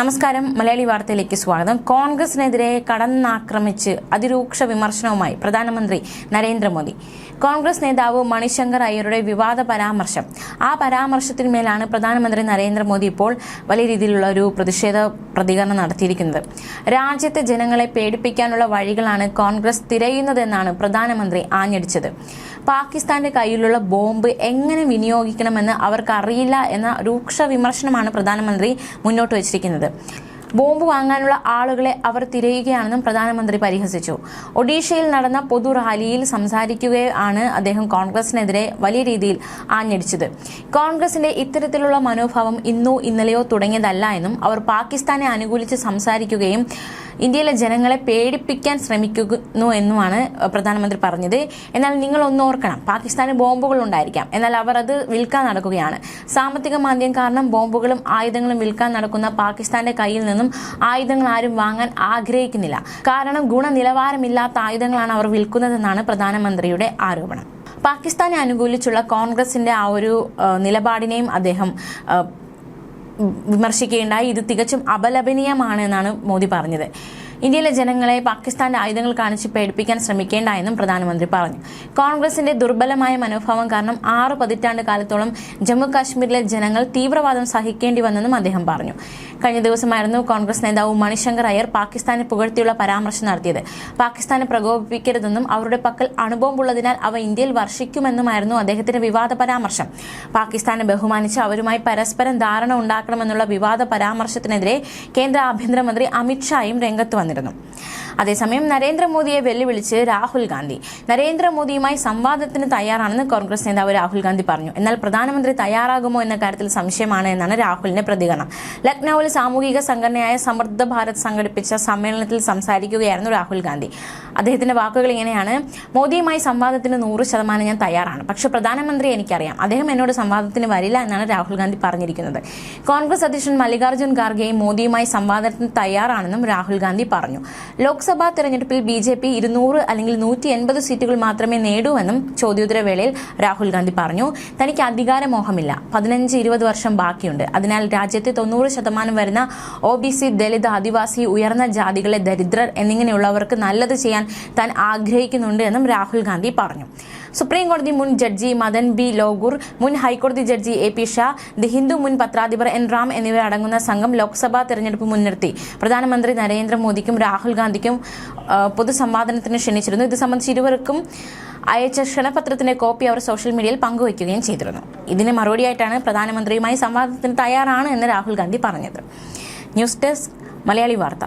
നമസ്കാരം. മലയാളി വാർത്തയിലേക്ക് സ്വാഗതം. കോൺഗ്രസിനെതിരെ കടന്നാക്രമിച്ച് അതിരൂക്ഷ വിമർശനവുമായി പ്രധാനമന്ത്രി നരേന്ദ്രമോദി. കോൺഗ്രസ് നേതാവ് മണിശങ്കർ അയ്യരുടെ വിവാദ പരാമർശം. ആ പരാമർശത്തിന്മേലാണ് പ്രധാനമന്ത്രി നരേന്ദ്രമോദി ഇപ്പോൾ വലിയ രീതിയിലുള്ള ഒരു പ്രതിഷേധ പ്രതികരണം നടത്തിയിരിക്കുന്നത്. രാജ്യത്തെ ജനങ്ങളെ പേടിപ്പിക്കാനുള്ള വഴികളാണ് കോൺഗ്രസ് തിരയുന്നതെന്നാണ് പ്രധാനമന്ത്രി ആഞ്ഞടിച്ചത്. പാകിസ്ഥാന്റെ കയ്യിലുള്ള ബോംബ് എങ്ങനെ വിനിയോഗിക്കണമെന്ന് അവർക്കറിയില്ല എന്ന രൂക്ഷ വിമർശനമാണ് പ്രധാനമന്ത്രി മുന്നോട്ട് വച്ചിരിക്കുന്നത്. ബോംബ് വാങ്ങാനുള്ള ആളുകളെ അവർ തിരയുകയാണെന്നും പ്രധാനമന്ത്രി പരിഹസിച്ചു. ഒഡീഷയിൽ നടന്ന പൊതു റാലിയിൽ സംസാരിക്കുകയാണ് അദ്ദേഹം കോൺഗ്രസിനെതിരെ വലിയ രീതിയിൽ ആഞ്ഞടിച്ചത്. കോൺഗ്രസിന്റെ ഇത്തരത്തിലുള്ള മനോഭാവം ഇന്നോ ഇന്നലെയോ തുടങ്ങിയതല്ല എന്നും അവർ പാകിസ്ഥാനെ അനുകൂലിച്ച് സംസാരിക്കുകയും ഇന്ത്യയിലെ ജനങ്ങളെ പേടിപ്പിക്കാൻ ശ്രമിക്കുന്നു എന്നുമാണ് പ്രധാനമന്ത്രി പറഞ്ഞത്. എന്നാൽ നിങ്ങൾ ഒന്ന് ഓർക്കണം പാകിസ്ഥാന് ബോംബുകൾ ഉണ്ടായിരിക്കാം. എന്നാൽ അവർ അത് വിൽക്കാൻ നടക്കുകയാണ്. സാമ്പത്തിക മാന്ദ്യം കാരണം ബോംബുകളും ആയുധങ്ങളും വിൽക്കാൻ നടക്കുന്ന പാകിസ്ഥാന്റെ കയ്യിൽ നിന്നും ആയുധങ്ങൾ ആരും വാങ്ങാൻ ആഗ്രഹിക്കുന്നില്ല. കാരണം ഗുണനിലവാരമില്ലാത്ത ആയുധങ്ങളാണ് അവർ വിൽക്കുന്നതെന്നാണ് പ്രധാനമന്ത്രിയുടെ ആരോപണം. പാകിസ്ഥാനെ അനുകൂലിച്ചുള്ള കോൺഗ്രസിന്റെ ആ ഒരു നിലപാടിനെയും അദ്ദേഹം വിമർശിക്കുകയുണ്ടായി. ഇത് തികച്ചും അപലപനീയമാണ് എന്നാണ് മോദി പറഞ്ഞത്. ഇന്ത്യയിലെ ജനങ്ങളെ പാകിസ്ഥാന്റെ ആയുധങ്ങൾ കാണിച്ച് പേടിപ്പിക്കാൻ ശ്രമിക്കേണ്ട എന്നും പ്രധാനമന്ത്രി പറഞ്ഞു. കോൺഗ്രസിന്റെ ദുർബലമായ മനോഭാവം കാരണം ആറ് പതിറ്റാണ്ട് കാലത്തോളം ജമ്മു കാശ്മീരിലെ ജനങ്ങൾ തീവ്രവാദം സഹിക്കേണ്ടി വന്നെന്നും അദ്ദേഹം പറഞ്ഞു. കഴിഞ്ഞ ദിവസമായിരുന്നു കോൺഗ്രസ് നേതാവ് മണിശങ്കർ അയ്യർ പാകിസ്ഥാനെ പുകഴ്ത്തിയുള്ള പരാമർശം നടത്തിയത്. പാകിസ്ഥാനെ പ്രകോപിപ്പിക്കരുതെന്നും അവരുടെ പക്കൽ അണുബോംബുള്ളതിനാൽ അവ ഇന്ത്യയിൽ വർഷിക്കുമെന്നുമായിരുന്നു അദ്ദേഹത്തിന്റെ വിവാദ പരാമർശം. പാകിസ്ഥാനെ ബഹുമാനിച്ച് അവരുമായി പരസ്പരം ധാരണ ഉണ്ടാക്കണമെന്നുള്ള വിവാദ പരാമർശത്തിനെതിരെ കേന്ദ്ര ആഭ്യന്തരമന്ത്രി അമിത്ഷായും രംഗത്ത് വന്നിരുന്നു. അതേസമയം നരേന്ദ്രമോദിയെ വെല്ലുവിളിച്ച് രാഹുൽ ഗാന്ധി. നരേന്ദ്രമോദിയുമായി സംവാദത്തിന് തയ്യാറാണെന്ന് കോൺഗ്രസ് നേതാവ് രാഹുൽ ഗാന്ധി പറഞ്ഞു. എന്നാൽ പ്രധാനമന്ത്രി തയ്യാറാകുമോ എന്ന കാര്യത്തിൽ സംശയമാണ് എന്നാണ് രാഹുലിന്റെ പ്രതികരണം. ലക്നൌവിൽ സാമൂഹിക സംഘടനയായ സമൃദ്ധ ഭാരത് സംഘടിപ്പിച്ച സമ്മേളനത്തിൽ സംസാരിക്കുകയായിരുന്നു രാഹുൽ ഗാന്ധി. അദ്ദേഹത്തിന്റെ വാക്കുകൾ ഇങ്ങനെയാണ്. മോദിയുമായി സംവാദത്തിന് നൂറ് ശതമാനം ഞാൻ തയ്യാറാണ്. പക്ഷേ പ്രധാനമന്ത്രി എനിക്കറിയാം. അദ്ദേഹം എന്നോട് സംവാദത്തിന് വരില്ല എന്നാണ് രാഹുൽ ഗാന്ധി പറഞ്ഞിരിക്കുന്നത്. കോൺഗ്രസ് അധ്യക്ഷൻ മല്ലികാർജുൻ ഖാർഗെയും മോദിയുമായി സംവാദത്തിന് തയ്യാറാണെന്നും രാഹുൽ ഗാന്ധി പറഞ്ഞു ലോക്സഭാ തെരഞ്ഞെടുപ്പിൽ ബി ജെ പി ഇരുന്നൂറ് അല്ലെങ്കിൽ നൂറ്റി എൺപത് സീറ്റുകൾ മാത്രമേ നേടൂവെന്നും ചോദ്യോത്തരവേളയിൽ രാഹുൽ ഗാന്ധി പറഞ്ഞു. തനിക്ക് അധികാരമോഹമില്ല പതിനഞ്ച് ഇരുപത് വർഷം ബാക്കിയുണ്ട്. അതിനാൽ രാജ്യത്തെ തൊണ്ണൂറ് ശതമാനം വരുന്ന O B C Dalit Adivasi ഉയർന്ന ജാതികളെ ദരിദ്രർ എന്നിങ്ങനെയുള്ളവർക്ക് നല്ലത് ചെയ്യാൻ താൻ ആഗ്രഹിക്കുന്നുണ്ട് എന്നും രാഹുൽ ഗാന്ധി പറഞ്ഞു. സുപ്രീം കോടതി മുൻ ജഡ്ജി മദൻ ബി ലോഗൂർ മുൻ high court judge A P Shah the Hindu മുൻ പത്രാധിപർ എൻ റാം എന്നിവർ അടങ്ങുന്ന സംഘം ലോക്സഭാ തെരഞ്ഞെടുപ്പ് മുൻനിർത്തി. പ്രധാനമന്ത്രി നരേന്ദ്രമോദിക്കും രാഹുൽ ഗാന്ധിക്കും പൊതുസംവാദനത്തിന് ക്ഷണിച്ചിരുന്നു. ഇത് സംബന്ധിച്ച് ഇരുവർക്കും അയച്ച ക്ഷണപത്രത്തിന്റെ കോപ്പി അവർ സോഷ്യൽ മീഡിയയിൽ പങ്കുവയ്ക്കുകയും ചെയ്തിരുന്നു. ഇതിന് മറുപടിയായിട്ടാണ് പ്രധാനമന്ത്രിയുമായി സംവാദത്തിന് തയ്യാറാണ് എന്ന് രാഹുൽ ഗാന്ധി പറഞ്ഞത്. ന്യൂസ് ഡെസ്ക് മലയാളി വാർത്ത.